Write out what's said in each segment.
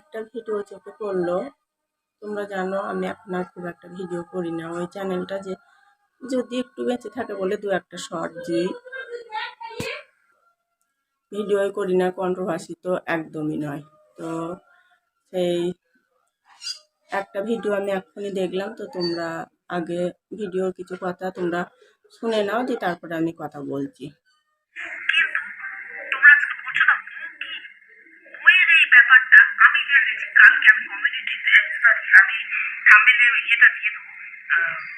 একটা ভিডিও চোখে পড়ল, তোমরা জানো আমি এখন আর খুব একটা ভিডিও করি না। ওই চ্যানেলটা যে যদি একটু বেঁচে থাকে বলে দু একটা শর্ট দিই। ভিডিওই করি না কন্ট্রোভার্সি তো একদমই নয়। তো সেই একটা ভিডিও আমি এখনই দেখলাম, তো তোমরা আগে ভিডিওর কিছু কথা তোমরা শুনে নাও, দিয়ে তারপরে আমি কথা বলছি তোমরা আজকে বুঝছ না কি বইয়ের এই ব্যাপারটা আমি জেনেছি কালকে আমি কমিউনিটিতে সরি আমি থাম্বেলে ইয়েটা দিয়ে দেবো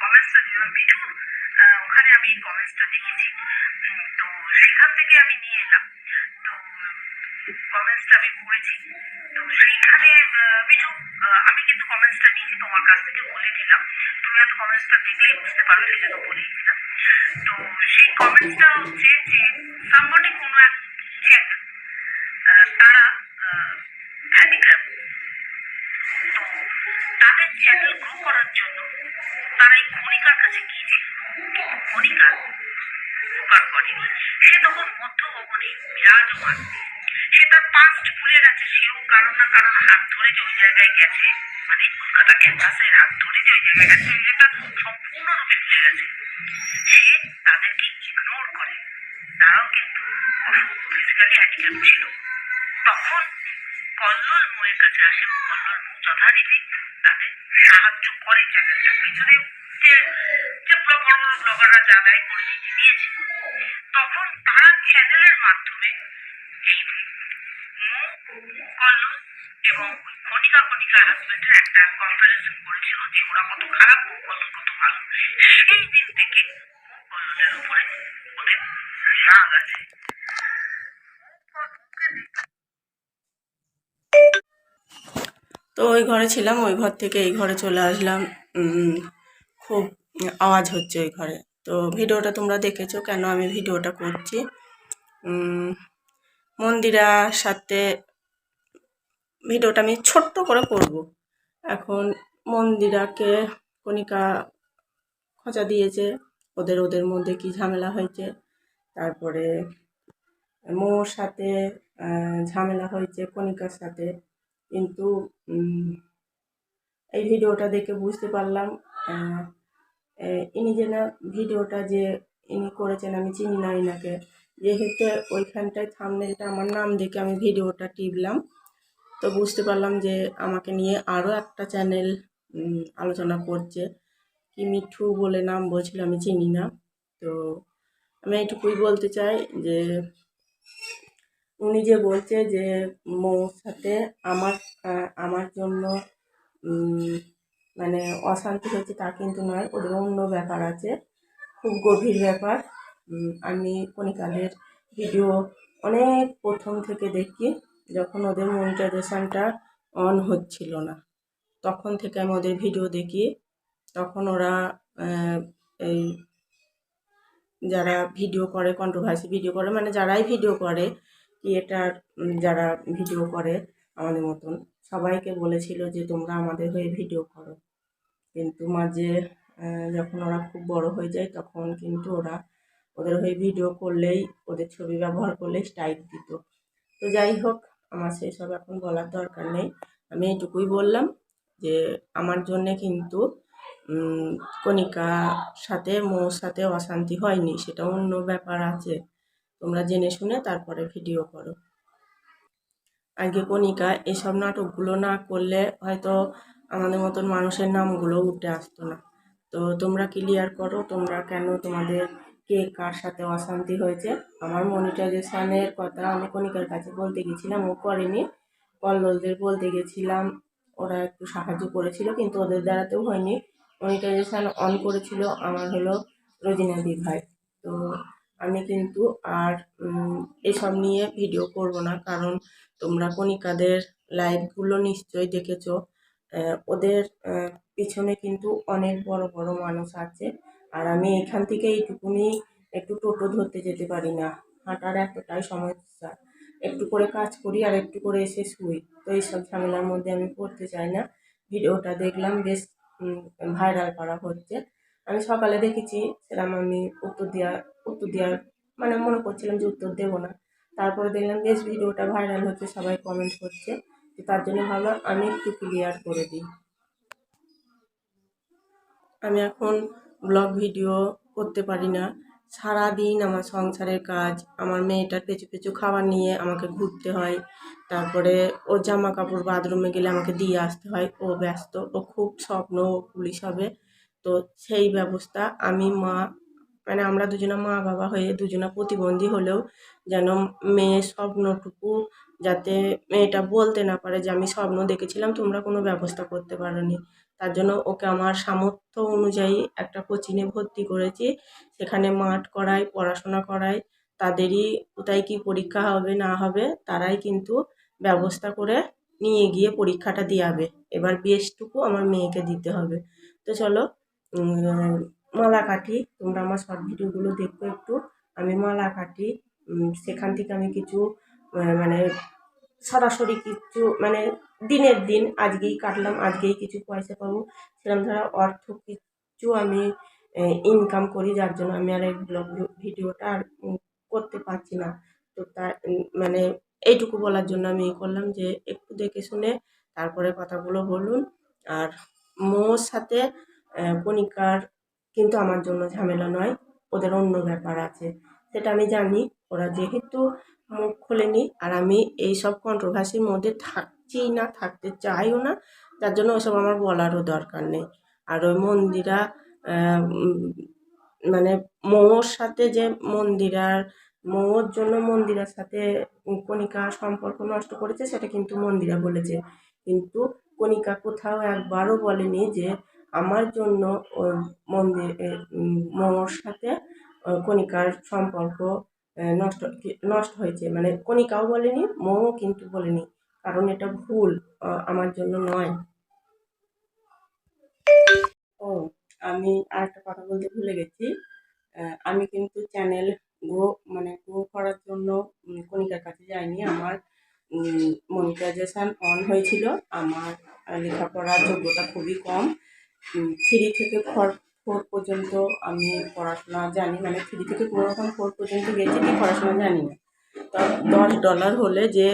কমেন্টসটা দিয়ে দেবো আহ, ওখানে আমি কমেন্টসটা দেখেছি তো সেখান থেকে আমি নিয়ে এলাম তো কমেন্টসটা আমি পড়েছি তো সেইখানে মিঠু আমি কিন্তু কমেন্টসটা নিয়েছি তোমার কাছ থেকে বলে দিলাম তুমি হয়তো কমেন্টসটা দেখলেই বুঝতে পারবে সেই জন্য বলেই দিলাম তো সেই কমেন্টসটা হচ্ছে যে সামবডি কোনো এক তারা হ্যান্ডিক্রাফট তো তাদের চ্যানেল গ্রো করার জন্য। তারা এই খনিকার কাছে গিয়েছিল কিন্তু উপকার করেনি সে তখন মধ্য ভবনে বিরাজমান। সে তার পাস্ট ভুলে গেছে, সেও কারণ না কারণ হাত ধরে যে ওই জায়গায় গেছে। মানে কলকাতা ক্যাম্পাসের হাত ধরে যে ওই জায়গায় গেছে এটা সম্পূর্ণরূপে ভুলে গেছে। সে তাদেরকে ইগনোর করে। তারাও কিন্তু ফিজিক্যালি হ্যান্ডিক্যাপ ছিল। তখন কল্লোল মোয়ের কাছে আসে এবং কল্লোল মো যথারীতি তাদের সাহায্য করে চ্যানেলটার পিছনে যে যে ব্লগাররা যা দেয় পরিচিতি দিয়েছে তখন তারা চ্যানেলের মাধ্যমে এই কল্লোল এবং কণিকা কণিকা হাজবেন্ডের একটা কনফারেন্স করেছিল যে ওরা কত খারাপ, ও কত ভালো। সেই দিন থেকে কল্লোলের উপরে ওদের রাগ আছে। তো ওই ঘরে ছিলাম ওই ঘর থেকে এই ঘরে চলে আসলাম। খুব আওয়াজ হচ্ছে ওই ঘরে। তো ভিডিওটা তোমরা দেখেছ কেন আমি ভিডিওটা করছি। উম, মন্দিরার সাথে ভিডিওটা আমি ছোট্ট করে করব। এখন মন্দিরাকে কণিকা খোঁচা দিয়েছে ওদের ওদের মধ্যে কি ঝামেলা হয়েছে। তারপরে মোর সাথে ঝামেলা হয়েছে কণিকার সাথে। কিন্তু এই ভিডিওটা দেখে বুঝতে পারলাম ইনি যে না ভিডিওটা যে ইনি করেছেন, আমি চিনি না ইনাকে। যেহেতু ওইখানটায় থামনেলটা আমার নাম দেখে আমি ভিডিওটা টিপলাম, তো বুঝতে পারলাম যে আমাকে নিয়ে আরও একটা চ্যানেল আলোচনা করছে। কি মিঠু বলে নাম বলছিল, আমি চিনি না। তো আমি এইটুকুই বলতে চাই যে উনি যে বলছে যে, মোর সাথে আমার আমার জন্য মানে অশান্তি হয়েছে তা কিন্তু নয়, ওদের অন্য ব্যাপার আছে, খুব গভীর ব্যাপার। আমি কণিকাদের ভিডিও অনেক প্রথম থেকে দেখি, যখন ওদের মনিটাইজেশনটা অন হচ্ছিল না। তখন থেকে আমি ওদের ভিডিও দেখি, তখন ওরা এই যারা ভিডিও করে কন্ট্রোভার্সি ভিডিও করে মানে যারাই ভিডিও করে ক্রিয়েটার যারা ভিডিও করে আমাদের মতন, সবাইকে বলেছিল যে তোমরা আমাদের হয়ে ভিডিও করো। কিন্তু মাঝে যখন ওরা খুব বড় হয়ে যায়, তখন কিন্তু ওরা ওদের হয়ে ভিডিও করলেই, ওদের ছবি ব্যবহার করলেই স্ট্রাইক দিত। তো যাই হোক, আমার সেসব এখন বলার দরকার নেই। আমি এইটুকুই বললাম যে, আমার জন্যে কিন্তু কণিকা সাথে, মোর সাথে অশান্তি হয়নি, সেটা অন্য ব্যাপার আছে। তোমরা জেনে শুনে তারপরে ভিডিও করো। আগে কণিকা, এসব নাটকগুলো না করলে হয়তো আমাদের মতন মানুষের নামগুলো উঠে আসতো না। তো তোমরা ক্লিয়ার করো, তোমরা কেন তোমাদের কে কার সাথে অশান্তি হয়েছে? আমার মনিটাইজেশনের কথা আমি কণিকার কাছে বলতে গেছিলাম, ও করেনি। কল্লোলদের বলতে গেছিলাম, ওরা একটু সাহায্য করেছিল, কিন্তু ওদের দ্বারাতেও হয়নি। মনিটাইজেশন অন করেছিল, আমার হলো রোজিনা ভাই। তো আমি কিন্তু আর এসব নিয়ে ভিডিও করব না। কারণ তোমরা কণিকাদের লাইভগুলো নিশ্চয়ই দেখেছ। ওদের পিছনে কিন্তু অনেক বড় বড় মানুষ আছে। আর আমি এখান থেকে এইটুকুনি একটু টোটো ধরতে যেতে পারি না। হাঁটার এতটাই সমস্যা। একটু করে কাজ করি আর একটু করে এসে শুই। তো এইসব ঝামেলার মধ্যে আমি পড়তে চাই না। ভিডিওটা দেখলাম, বেশ ভাইরাল করা হচ্ছে। আমি সকালে দেখেছি সেরকম আমি উত্তর দেওয়ার উত্তর দেওয়ার মানে মনে করছিলাম যে উত্তর দেবো না। তারপরে দেখলাম, বেশ, ভিডিওটা ভাইরাল হচ্ছে, সবাই কমেন্ট করছে। তো তার জন্য ভাবলাম, আমি একটু ক্লিয়ার করে দিই। আমি এখন ব্লগ ভিডিও করতে পারি না। সারাদিন আমার সংসারের কাজ, আমার মেয়েটার পেছু পেছু খাবার নিয়ে আমাকে ঘুরতে হয়। তারপরে ওর জামা কাপড় বাথরুমে গেলে আমাকে দিয়ে আসতে হয়। ও ব্যস্ত, ও খুব স্বপ্ন, ও পুলিশ হবে। তো সেই ব্যবস্থা আমি মা মানে আমরা দুজনা মা বাবা হয়ে দুজনা প্রতিবন্ধী হলেও যেন মেয়ের স্বপ্নটুকু যাতে মেয়েটা বলতে না পারে যে, আমি স্বপ্ন দেখেছিলাম, তোমরা কোনো ব্যবস্থা করতে পারোনি। তার জন্য ওকে আমার সামর্থ্য অনুযায়ী একটা কোচিংয়ে ভর্তি করেছি। সেখানে মাঠ করাই পড়াশোনা করাই তাদেরই কোথায় কী পরীক্ষা হবে, না হবে, তারাই কিন্তু ব্যবস্থা করে নিয়ে গিয়ে পরীক্ষাটা দিয়াবে। এবার বেশটুকু আমার মেয়েকে দিতে হবে। তো চলো মালা কাটি। তোমরা আমার শর্ট ভিডিওগুলো দেখো একটু। আমি মালা কাটি। সেখান থেকে আমি কিছু মানে সরাসরি কিছু মানে দিনের দিন আজকেই কাটলাম, আজকেই কিছু পয়সা পাবো। সেরকম ধরো অর্থ কিছু আমি ইনকাম করি, যার জন্য আমি আর এই ব্লগ ভিডিওটা আর করতে পারছি না। তো তার মানে এইটুকু বলার জন্য আমি করলাম যে একটু দেখে শুনে তারপরে কথাগুলো বলুন। আর মোর সাথে কণিকার কিন্তু আমার জন্য ঝামেলা নয়, ওদের অন্য ব্যাপার আছে। সেটা আমি জানি, ওরা যেহেতু মুখ খোলেনি, আর আমি এই সব কন্ট্রোভার্সির মধ্যে থাকছি না, থাকতে চাইও না যার জন্য ওসব আমার বলারও দরকার নেই। আর ওই মন্দিরা মানে মৌর সাথে যে মন্দিরার, মৌর জন্য মন্দিরার সাথে কণিকা সম্পর্ক নষ্ট করেছে, সেটা কিন্তু মন্দিরা বলেছে। কিন্তু কণিকা কোথাও একবারও বলেনি যে আমার জন্য ওই মন্দির মৌর সাথে কণিকার সম্পর্ক নষ্ট নষ্ট হয়েছে। মানে কণিকাও বলেনি, মৌও কিন্তু বলেনি, কারণ এটা ভুল আমার জন্য নয়। ও, আমি আরেকটা কথা বলতে ভুলে গেছি। আমি কিন্তু চ্যানেল গ্রো মানে গ্রো করার জন্য কণিকার কাছে যাইনি। আমার মনিটাইজেশান অন হয়েছিল। আমার লেখাপড়ার যোগ্যতা খুবই কম। থ্রি থেকে ফোর ফোর পর্যন্ত আমি পড়াশোনা জানি। মানে থ্রি থেকে কোনো রকম ফোর পর্যন্ত গেছি, কি পড়াশোনা জানি না। দশ ডলার হলে যে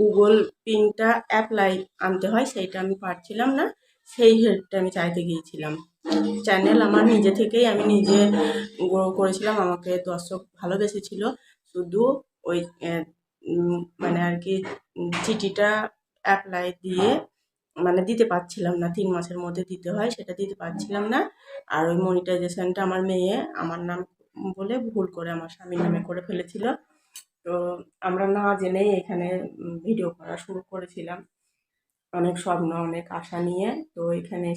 গুগল পিনটা অ্যাপ্লাই আনতে হয়, সেইটা আমি পারছিলাম না। সেই হেল্পটা আমি চাইতে গিয়েছিলাম। চ্যানেল আমার নিজে থেকেই আমি নিজে গ্রো করেছিলাম। আমাকে দর্শক ভালোবেসেছিল। শুধু ওই মানে আর কি চিঠিটা অ্যাপ্লাই দিয়ে মানে দিতে পারছিলাম না, তিন মাসের মধ্যে দিতে হয়, সেটা দিতে পারছিলাম না। আর ওই মনিটাইজেশনটা আমার মেয়ে, আমার নাম বলে ভুল করে আমার স্বামীর নামে করে ফেলেছিল। তো আমরা না জেনেই এখানে ভিডিও করা শুরু করেছিলাম। অনেক স্বপ্ন, অনেক আশা নিয়ে, তো এখানে